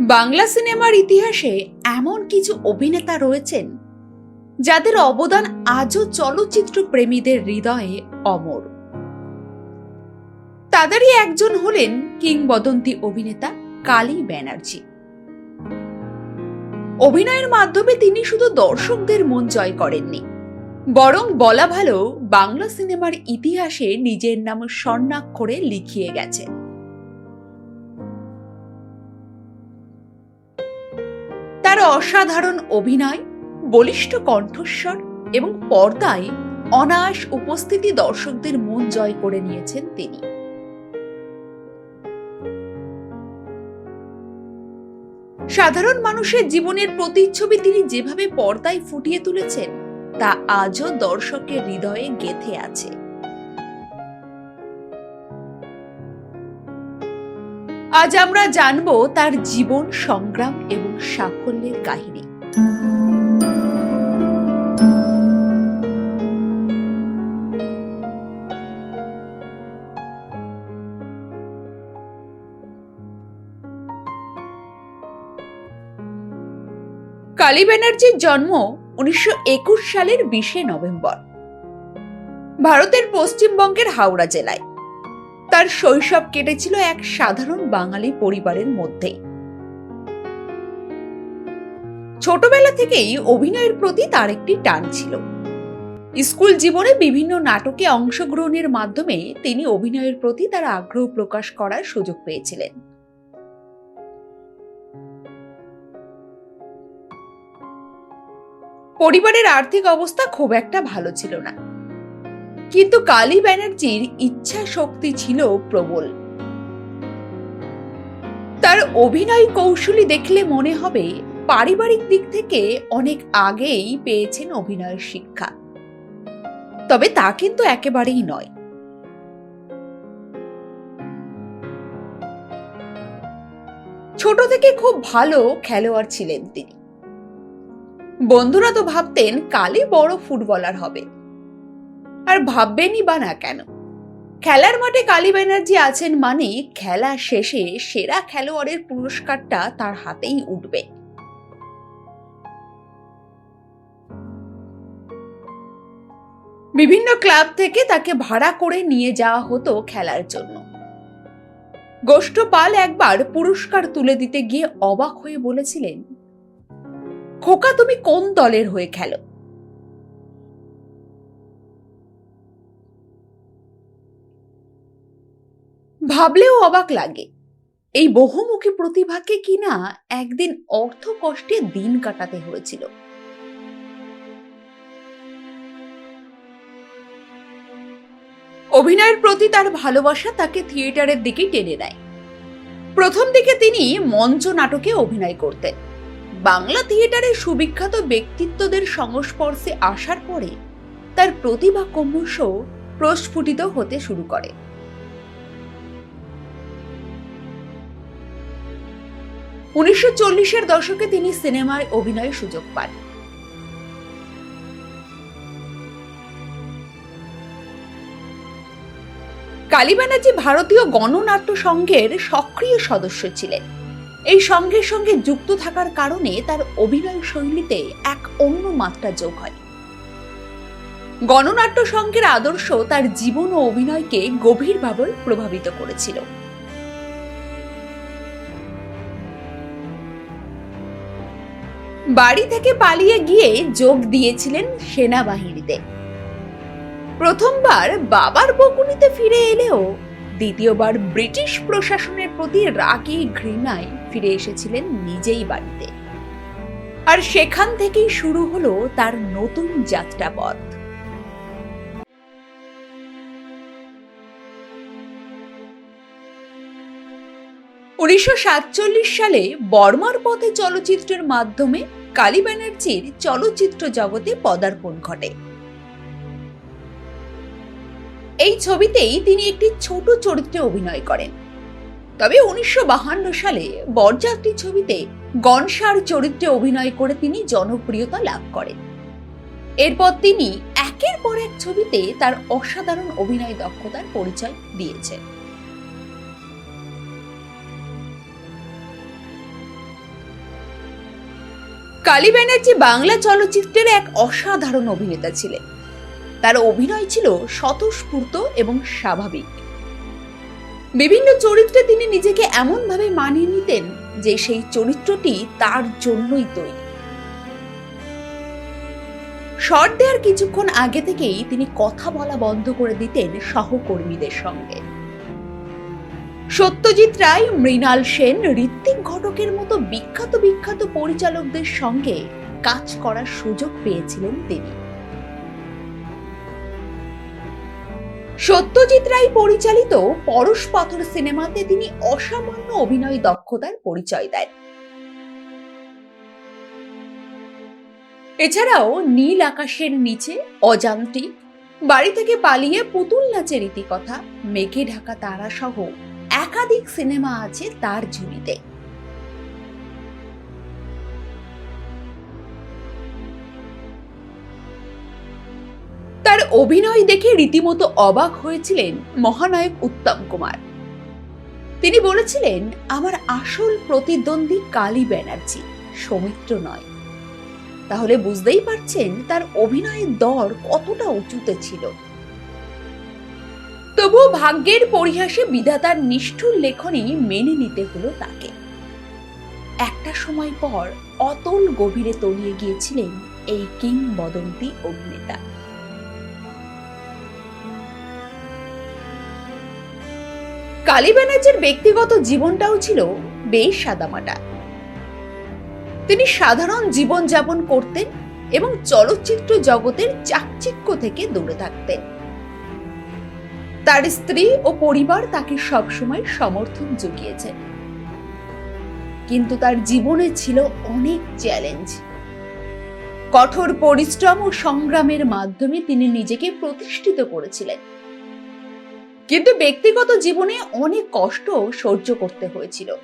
বাংলা সিনেমার ইতিহাসে এমন কিছু অভিনেতা রয়েছেন যাদের অবদান আজও চলচ্চিত্র প্রেমীদের হৃদয়ে অমর। তাদেরই একজন হলেন কিংবদন্তি অভিনেতা কালী ব্যানার্জি। অভিনয়ের মাধ্যমে তিনি শুধু দর্শকদের মন জয় করেননি, বরং বলা ভালো বাংলা সিনেমার ইতিহাসে নিজের নাম স্বর্ণাক্ষরে লিখিয়ে গেছেন। অসাধারণ অভিনয়, বলিষ্ঠ কণ্ঠস্বর এবং পর্দায় অনায়াস উপস্থিতি দর্শকদের মন জয় করে নিয়েছেন তিনি। সাধারণ মানুষের জীবনের প্রতিচ্ছবি তিনি যেভাবে পর্দায় ফুটিয়ে তুলেছেন, তা আজও দর্শকের হৃদয়ে গেথে আছে। আজ আমরা জানব তার জীবন, সংগ্রাম এবং সাফল্যের কাহিনী। কালী ব্যানার্জির জন্ম উনিশশো একুশ সালের বিশে নভেম্বর। ভারতের পশ্চিমবঙ্গের হাওড়া জেলায়। তার শৈশব কেটেছিল এক সাধারণ বাঙালি পরিবারের মধ্যেই ছোটবেলা থেকেই অভিনয়ের প্রতি তার একটি টান ছিল। স্কুল জীবনে বিভিন্ন নাটকে অংশগ্রহণের মাধ্যমে তিনি অভিনয়ের প্রতি তার আগ্রহ প্রকাশ করার সুযোগ পেয়েছিলেন। পরিবারের আর্থিক অবস্থা খুব একটা ভালো ছিল না। কিন্তু কালী ব্যানার্জির ইচ্ছা শক্তি ছিল প্রবল। তার অভিনয় কৌশলী দেখলে মনে হবে পারিবারিক দিক থেকে অনেক আগেই পেয়েছেন অভিনয়ের শিক্ষা। তবে তা কিন্তু একেবারেই নয়। ছোট থেকে খুব ভালো খেলোয়াড় ছিলেন তিনি। বন্ধুরা তো ভাবতেন কালী বড় ফুটবলার হবে। আর ভাববেনই বা না কেন? খেলার মাঠে কালী ব্যানার্জি আছেন মানে খেলা শেষে সেরা খেলোয়াড়ের পুরস্কারটা তার হাতেই উঠবে। বিভিন্ন ক্লাব থেকে তাকে ভাড়া করে নিয়ে যাওয়া হতো খেলার জন্য। গোষ্ঠপাল একবার পুরস্কার তুলে দিতে গিয়ে অবাক হয়ে বলেছিলেন, খোকা, তুমি কোন দলের হয়ে খেলো? ভাবলেও অবাক লাগে। এই বহুমুখী প্রতিভাকে কিনা একদিন অর্থ কষ্টে দিন কাটাতে হয়েছিল। অভিনয়ের প্রতি তার ভালোবাসা তাকে থিয়েটারের দিকে টেনে নেয়। প্রথম দিকে তিনি মঞ্চ নাটকে অভিনয় করতেন। বাংলা থিয়েটারের সুবিখ্যাত ব্যক্তিত্বদের সংস্পর্শে আসার পরে তার প্রতিভা ক্রমশ প্রস্ফুটিত হতে শুরু করে। উনিশশো চল্লিশের দশকে তিনি সিনেমায় অভিনয়ের সুযোগ পান। কালী ব্যানার্জি ভারতীয় গণনাট্য সংঘের সক্রিয় সদস্য ছিলেন। এই সংঘের সঙ্গে যুক্ত থাকার কারণে তার অভিনয় শৈলীতে এক অন্য মাত্রা যোগ হয়। গণনাট্য সংঘের আদর্শ তার জীবন ও অভিনয়কে গভীরভাবে প্রভাবিত করেছিল। বাড়ি থেকে পালিয়ে গিয়ে যোগ দিয়েছিলেন সেনাবাহিনীতে। প্রথমবার বাবার বকুনিতে ফিরে এলেও দ্বিতীয়বার ব্রিটিশ প্রশাসনের প্রতি রাগে ঘৃণায় ফিরে এসেছিলেন নিজেই বাড়িতে। আর সেখান থেকেই শুরু হলো তার নতুন যাত্রাপথ। উনিশশো সাতচল্লিশ সালে বর্মার পথে চলচ্চিত্রের মাধ্যমে কালী ব্যানার্জির চলচ্চিত্র জগতে পদার্পণ ঘটে। এই ছবিতেই তিনি একটি ছোট চরিত্রে অভিনয় করেন। তবে উনিশশো সালে বরযাত্রী ছবিতে গনসার চরিত্রে অভিনয় করে তিনি জনপ্রিয়তা লাভ করেন। এরপর তিনি একের পর এক ছবিতে তার অসাধারণ অভিনয় দক্ষতার পরিচয় দিয়েছেন। কালী ব্যানার্জি বাংলা চলচ্চিত্রের এক অসাধারণ অভিনেতা ছিলেন। তার অভিনয় ছিল স্বতঃস্ফূর্ত এবং স্বাভাবিক। বিভিন্ন চরিত্রে তিনি নিজেকে এমনভাবে মানিয়ে নিতেন যে সেই চরিত্রটি তার জন্যই তৈরি। শর্ট দেওয়ার কিছুক্ষণ আগে থেকেই তিনি কথা বলা বন্ধ করে দিতেন সহকর্মীদের সঙ্গে। সত্যজিৎ রায়, মৃণাল সেন, ঋত্বিক ঘটকের মতো বিখ্যাত বিখ্যাত পরিচালকদের সঙ্গে কাজ করার সুযোগ পেয়েছিলেন তিনি। সত্যজিৎ রায় পরিচালিত পরশ পাথর সিনেমাতে তিনি অসামান্য অভিনয় দক্ষতার পরিচয় দেন। এছাড়াও নীল আকাশের নিচে অজান্তিক বাড়ি থেকে পালিয়ে পুতুল নাচের ইতিকথা মেঘে ঢাকা তারা সহ একাধিক সিনেমা আছে তার ঝুলিতে। তার অভিনয় দেখে রীতিমতো অবাক হয়েছিলেন মহানায়ক উত্তম কুমার। তিনি বলেছিলেন, আমার আসল প্রতিদ্বন্দ্বী কালী ব্যানার্জি, সৌমিত্র নয়। তাহলে বুঝতেই পারছেন তার অভিনয়ের দর কতটা উঁচুতে ছিল। তবুও ভাগ্যের পরিহাসে বিধাতার নিষ্ঠুর লেখনী মেনে নিতে হলো তাকে। একটা সময় পর অতল গভীরে তলিয়ে গিয়েছিলেন এই কিংবদন্তি অভিনেতা। কালী ব্যানার্জির ব্যক্তিগত জীবনটাও ছিল বেশ সাদামাটা। তিনি সাধারণ জীবনযাপন করতেন এবং চলচ্চিত্র জগতের চাকচিক্য থেকে দূরে থাকতেন। তার স্ত্রী ও পরিবার তাকে সবসময় সমর্থন জুগিয়েছে। কিন্তু তার জীবনে ছিল অনেক চ্যালেঞ্জ। কঠোর পরিশ্রম ও সংগ্রামের মাধ্যমে তিনি নিজেকে প্রতিষ্ঠিত করেছিলেন। কিন্তু ব্যক্তিগত জীবনে অনেক কষ্ট সহ্য করতে হয়েছিল।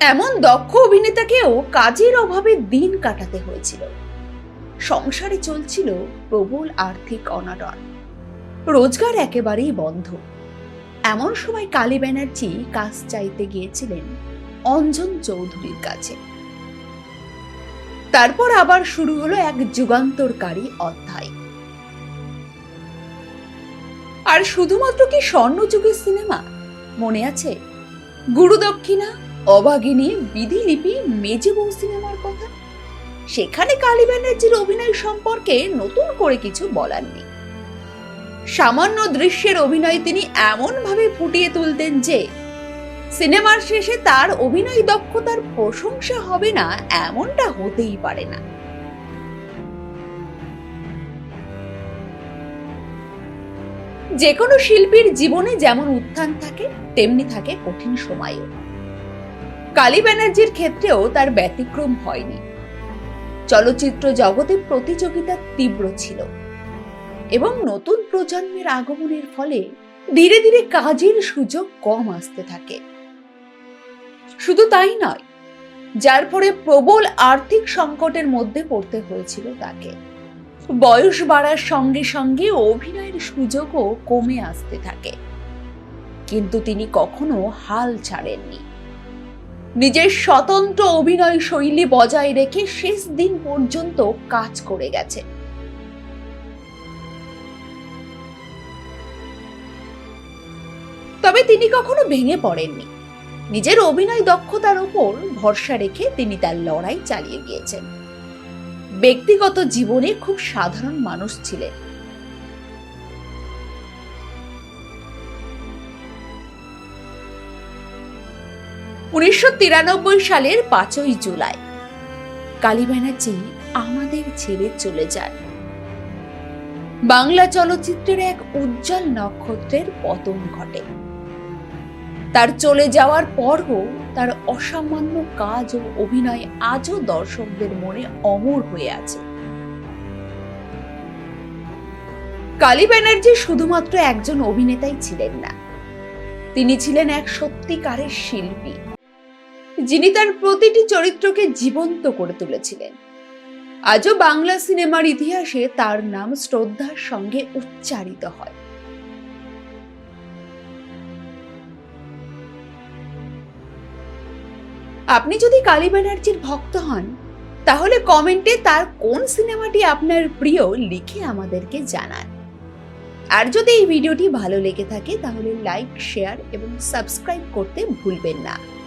এমন দক্ষ অভিনেতাকেও কাজের অভাবে দিন কাটাতে হয়েছিল। সংসারে চলছিল প্রবল আর্থিক অনাটন। রোজগার একেবারেই বন্ধ। এমন সময় কালী ব্যানার্জি কাজ চাইতে গিয়েছিলেন অঞ্জন চৌধুরীর কাছে। তারপর আবার শুরু হলো এক যুগান্তরকারী অধ্যায়। আর শুধুমাত্র কি স্বর্ণযুগের সিনেমা? মনে আছে? গুরুদক্ষিণা, অভাগিনী, বিধিলিপি মেজে বউ সিনেমার কথা? সেখানে কালী ব্যানার্জির অভিনয় সম্পর্কে নতুন করে কিছু বলার নেই। সামান্য দৃশ্যের অভিনয় তিনি এমনভাবে ফুটিয়ে তুলতেন যে, সিনেমার শেষে তার অভিনয় দক্ষতার প্রশংসা হবে না এমনটা হতেই পারে না। যে কোনো শিল্পীর জীবনে যেমন উত্থান থাকে, তেমনি থাকে কঠিন সময়ও। কালী ব্যানার্জির ক্ষেত্রেও তার ব্যতিক্রম হয়নি। চলচ্চিত্র জগতে প্রতিযোগিতা তীব্র ছিল এবং নতুন প্রজন্মের আগমনের ফলে ধীরে ধীরে কাজের সুযোগ কম আসতে থাকে। শুধু তাই নয়, যার ফলে প্রবল আর্থিক সংকটের মধ্যে পড়তে হয়েছিল তাকে। বয়স বাড়ার সঙ্গে সঙ্গে অভিনয়ের সুযোগও কমে আসতে থাকে। কিন্তু তিনি কখনো হাল ছাড়েননি। নিজের স্বতন্ত্র অভিনয় শৈলী বজায় রেখে শেষ দিন পর্যন্ত কাজ করে গেছে। তবে তিনি কখনো ভেঙে পড়েননি। নিজের অভিনয় দক্ষতার ওপর ভরসা রেখে তিনি তার লড়াই চালিয়ে গিয়েছেন। ব্যক্তিগত জীবনে খুব সাধারণ মানুষ ছিলেন। উনিশশো তিরানব্বই সালের পাঁচই জুলাই। কালী ব্যানার্জি আমাদের ছেড়ে চলে যান। বাংলা চলচ্চিত্রের এক উজ্জ্বল নক্ষত্রের পতন ঘটে। তার চলে যাওয়ার পরও তার অসামান্য কাজ ও অভিনয় আজও দর্শকদের মনে অমর হয়ে আছে। কালী ব্যানার্জি শুধুমাত্র একজন অভিনেতাই ছিলেন না। তিনি ছিলেন এক সত্যিকারের শিল্পী। যিনি তার প্রতিটি চরিত্রকে জীবন্ত করে তুলেছিলেন। আজও বাংলা সিনেমার ইতিহাসে তার নাম শ্রদ্ধার সঙ্গে উচ্চারিত হয়। আপনি যদি কালী ব্যানার্জির ভক্ত হন, তাহলে কমেন্টে তার কোন সিনেমাটি আপনার প্রিয় লিখে আমাদেরকে জানান। আর যদি এই ভিডিওটি ভালো লেগে থাকে, তাহলে লাইক, শেয়ার এবং সাবস্ক্রাইব করতে ভুলবেন না।